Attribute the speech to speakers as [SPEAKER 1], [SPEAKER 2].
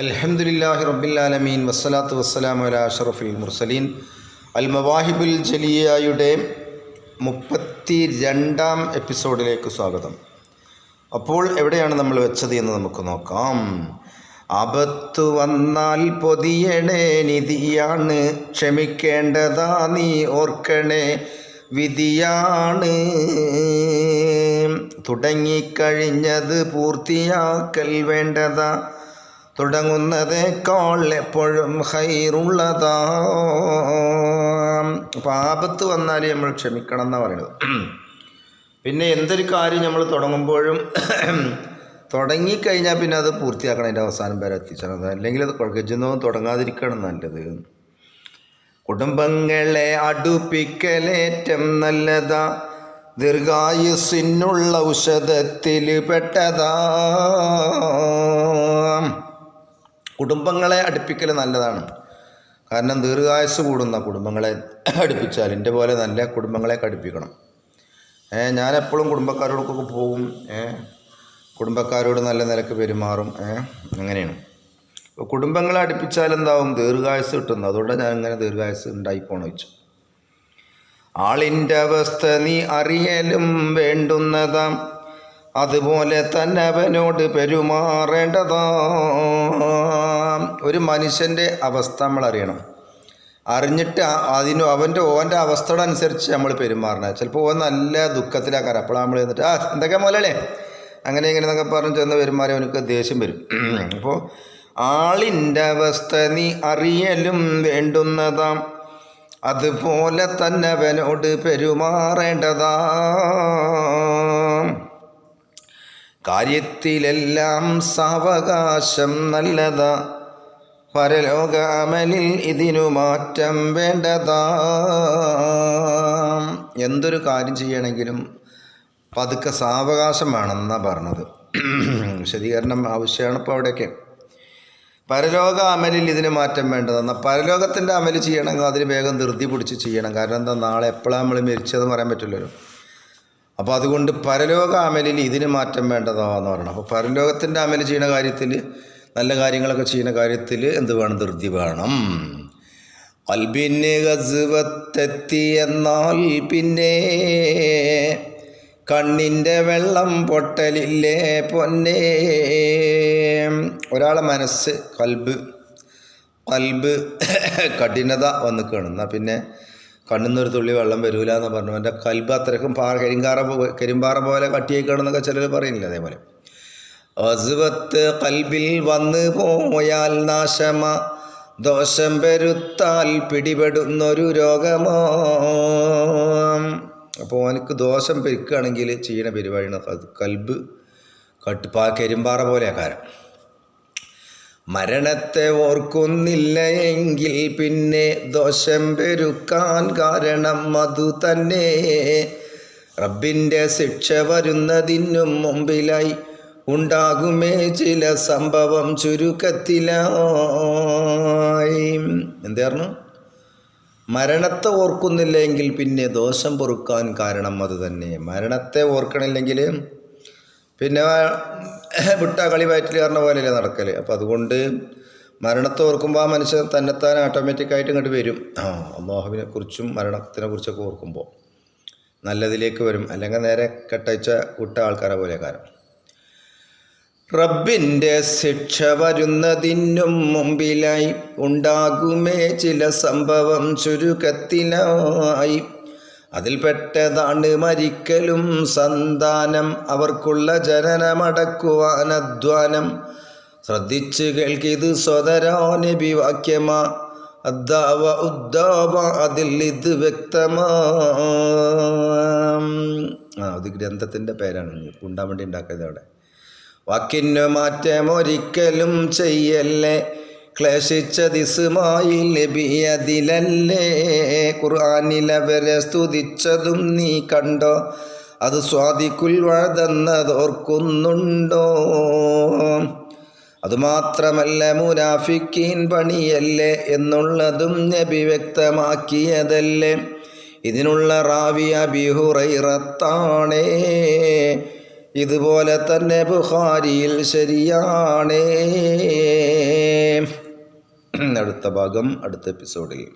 [SPEAKER 1] അൽഹംദുലില്ലാഹി റബ്ബില്ലാലമീൻ വസ്സലാത്തു വസ്സലാമു അലാ അഷറഫുൽ മുർസലീൻ. അൽ മവാഹിബുൽ ജലിയയുടെ മുപ്പത്തി രണ്ടാം എപ്പിസോഡിലേക്ക് സ്വാഗതം. അപ്പോൾ എവിടെയാണ് നമ്മൾ വെച്ചത് എന്ന് നമുക്ക് നോക്കാം. ആപത്തു വന്നാൽ പൊതിയണേ നിധിയാണ്. ക്ഷമിക്കേണ്ടതാ നീ ഓർക്കണേ വിധിയാണ്. തുടങ്ങിക്കഴിഞ്ഞത് പൂർത്തിയാക്കൽ വേണ്ടതാ. തുടങ്ങുന്നതേക്കാൾ എപ്പോഴും ഹൈറുള്ളതാ. അപ്പോൾ ആപത്ത് വന്നാൽ നമ്മൾ ക്ഷമിക്കണം എന്നാണ് പറയുന്നത് പിന്നെ എന്തൊരു കാര്യം നമ്മൾ തുടങ്ങുമ്പോഴും തുടങ്ങിക്കഴിഞ്ഞാൽ പിന്നെ അത് പൂർത്തിയാക്കണം അതിന്റെ അവസാനം വരെ എത്തിച്ചത് അല്ലെങ്കിൽ അത് കുഴക്കുന്നതും തുടങ്ങാതിരിക്കണം നല്ലത്. കുടുംബങ്ങളെ അടുപ്പിക്കലേറ്റം നല്ലതാ. ദീർഘായുസിനുള്ള ഔഷധത്തിൽ പെട്ടതാ. കുടുംബങ്ങളെ അടുപ്പിക്കൽ നല്ലതാണ്. കാരണം ദീർഘായുസ് കൂടുന്ന കുടുംബങ്ങളെ അടുപ്പിച്ചാൽ എന്റെ പോലെ നല്ല കുടുംബങ്ങളെ അടുപ്പിക്കണം. ഞാൻ എപ്പോഴും കുടുംബക്കാരോടൊക്കെ പോകും. കുടുംബക്കാരോട് നല്ല നിലയ്ക്ക് പെരുമാറും. അങ്ങനെയാണ്. അപ്പോൾ കുടുംബങ്ങളെ അടുപ്പിച്ചാൽ എന്താവും? ദീർഘായുസ് കിട്ടുന്നു. അതുകൊണ്ട് ഞാൻ ഇങ്ങനെ ദീർഘായുസ് ഉണ്ടായി പോണ വെച്ചു ആളിന്റെ അവസ്ഥ നീ അറിയലും വേണ്ടുന്നതാം. അതുപോലെ തന്നെ അവനോട് പെരുമാറേണ്ടതാ. ഒരു മനുഷ്യന്റെ അവസ്ഥ നമ്മൾ അറിയണം. അറിഞ്ഞിട്ട് അതിന് അവന്റെ ഓന്റെ അവസ്ഥയുടെ അനുസരിച്ച് നമ്മൾ പെരുമാറണം. ചിലപ്പോൾ ഓൻ നല്ല ദുഃഖത്തിലാക്കാൻ അപ്പോൾ നമ്മൾ എന്നിട്ട് ആ എന്തൊക്കെ മോലല്ലേ അങ്ങനെ ഇങ്ങനെ എന്നൊക്കെ പറഞ്ഞ് ചെന്ന് പെരുമാറി അവനക്ക് ദേഷ്യം വരും. അപ്പോൾ ആളിന്റെ അവസ്ഥ നീ അറിയലും വേണ്ടുന്നതാം. അതുപോലെ തന്നെ അവനോട് പെരുമാറേണ്ടതാ. കാര്യത്തിലെല്ലാം സാവകാശം നല്ലതാ. പരലോകാമലിൽ ഇതിനു മാറ്റം വേണ്ടതാ. എന്തൊരു കാര്യം ചെയ്യണമെങ്കിലും പതുക്കെ സാവകാശം വേണമെന്നാണ് പറഞ്ഞത്. വിശദീകരണം ആവശ്യമാണ് ഇപ്പോൾ അവിടെയൊക്കെ. പരലോക അമലിൽ ഇതിന് മാറ്റം വേണ്ടതെന്നാൽ പരലോകത്തിന്റെ അമൽ ചെയ്യണമെങ്കിൽ അതിന് വേഗം ധൃതി പിടിച്ച് ചെയ്യണം. കാരണം എന്താ നാളെ എപ്പോഴാണ് നമ്മൾ മരിച്ചതെന്ന് പറയാൻ പറ്റില്ലല്ലോ. അപ്പോൾ അതുകൊണ്ട് പരലോക അമലിൽ ഇതിന് മാറ്റം വേണ്ടതാന്ന് പറയണം. അപ്പോൾ പരലോകത്തിന്റെ അമൽ ചെയ്യുന്ന കാര്യത്തിൽ നല്ല കാര്യങ്ങളൊക്കെ ചെയ്യുന്ന കാര്യത്തിൽ എന്ത് വേണം? ധൃതി വേണം. കൽബിന് ഗസ്വത്തെത്തി എന്നാൽ പിന്നെ കണ്ണിന്റെ വെള്ളം പൊട്ടലില്ലേ പൊന്നേ? ഒരാളെ മനസ്സ് കൽബ് കൽബ് കഠിനത വന്നു കാണുന്ന പിന്നെ കണ്ണുന്നൊരു തുള്ളി വെള്ളം വരൂല എന്ന് പറഞ്ഞു. എന്റെ കൽബ് അത്രയ്ക്കും പാറ കരിങ്കാറ കരിമ്പാറ പോലെ കട്ടിയേക്കാണെന്നൊക്കെ ചിലർ പറയുന്നില്ല അതേപോലെ. അസുവത്ത് കൽബിൽ വന്ന് പോയാൽ നാശമ ദോഷം പെരുത്താൽ പിടിപെടുന്നൊരു രോഗമോ. അപ്പോൾ എനിക്ക് ദോഷം പെരുക്കുകയാണെങ്കിൽ ചെയ്യുന്ന പരിപാടിയാണ് കൽബ് കട്ട് കരിമ്പാറ പോലെ കാരം മരണത്തെ ഓർക്കുന്നില്ല എങ്കിൽ പിന്നെ ദോഷം പെരുക്കാൻ കാരണം അതു തന്നെ. റബ്ബിന്റെ ശിക്ഷ വരുന്നതിനും മുമ്പിലായി ഉണ്ടാകുമേ ചില സംഭവം ചുരുക്കത്തിലായി. എന്തായിരുന്നു മരണത്തെ ഓർക്കുന്നില്ലെങ്കിൽ പിന്നെ ദോഷം പൊറുക്കാൻ കാരണം അത് തന്നെ. മരണത്തെ ഓർക്കണില്ലെങ്കിൽ പിന്നെ വിട്ട കളി വയറ്റിൽ കയറുന്ന പോലെയല്ലേ നടക്കൽ അപ്പോൾ അതുകൊണ്ട് മരണത്തെ ഓർക്കുമ്പോൾ ആ മനുഷ്യൻ തന്നെത്താൻ ഓട്ടോമാറ്റിക്കായിട്ട് ഇങ്ങോട്ട് വരും. ആ അള്ളാഹുവിനെ കുറിച്ചും മരണത്തിനെ കുറിച്ചൊക്കെ ഓർക്കുമ്പോൾ നല്ലതിലേക്ക് വരും. അല്ലെങ്കിൽ നേരെ കെട്ടയച്ച വിട്ട ആൾക്കാരെ പോലെ കാരണം റബ്ബിന്റെ ശിക്ഷ വരുന്നതിനും മുമ്പിലായി ഉണ്ടാകുമേ ചില സംഭവം ചുരുക്കത്തിലായി. അതിൽപ്പെട്ടതാണ് മരിക്കലും സന്താനം അവർക്കുള്ള ജനനമടക്കുവാൻ അധ്വാനം ശ്രദ്ധിച്ച് കേൾക്കിത് സ്വതരാ നബി വാക്യമാ അദ്ദാവ ഉദ്ദാവ അതിൽ ഇത് വ്യക്തമാ. അത് ഗ്രന്ഥത്തിന്റെ പേരാണ്. വേണ്ടി ഉണ്ടാക്കിയത് അവിടെ. വാക്കിന് മാറ്റം ഒരിക്കലും ചെയ്യല്ലേ. ക്ലേശിച്ചതിസുമായി ലഭിയതിലല്ലേ? ഖുർആാനിലവരെ സ്തുതിച്ചതും നീ കണ്ടോ? അത് സ്വാദിക്കുൽ വഴതെന്നതോർക്കുന്നുണ്ടോ അതുമാത്രമല്ല മുനാഫിക്കീൻ പണിയല്ലേ എന്നുള്ളതും നബി വ്യക്തമാക്കിയതല്ലേ? ഇതിനുള്ള റാവിയ ബിഹുറൈറത്താണേ ഇതുപോലെ തന്നെ ബുഹാരിയിൽ ശരിയാണേ. അടുത്ത ഭാഗം അടുത്ത എപ്പിസോഡിൽ.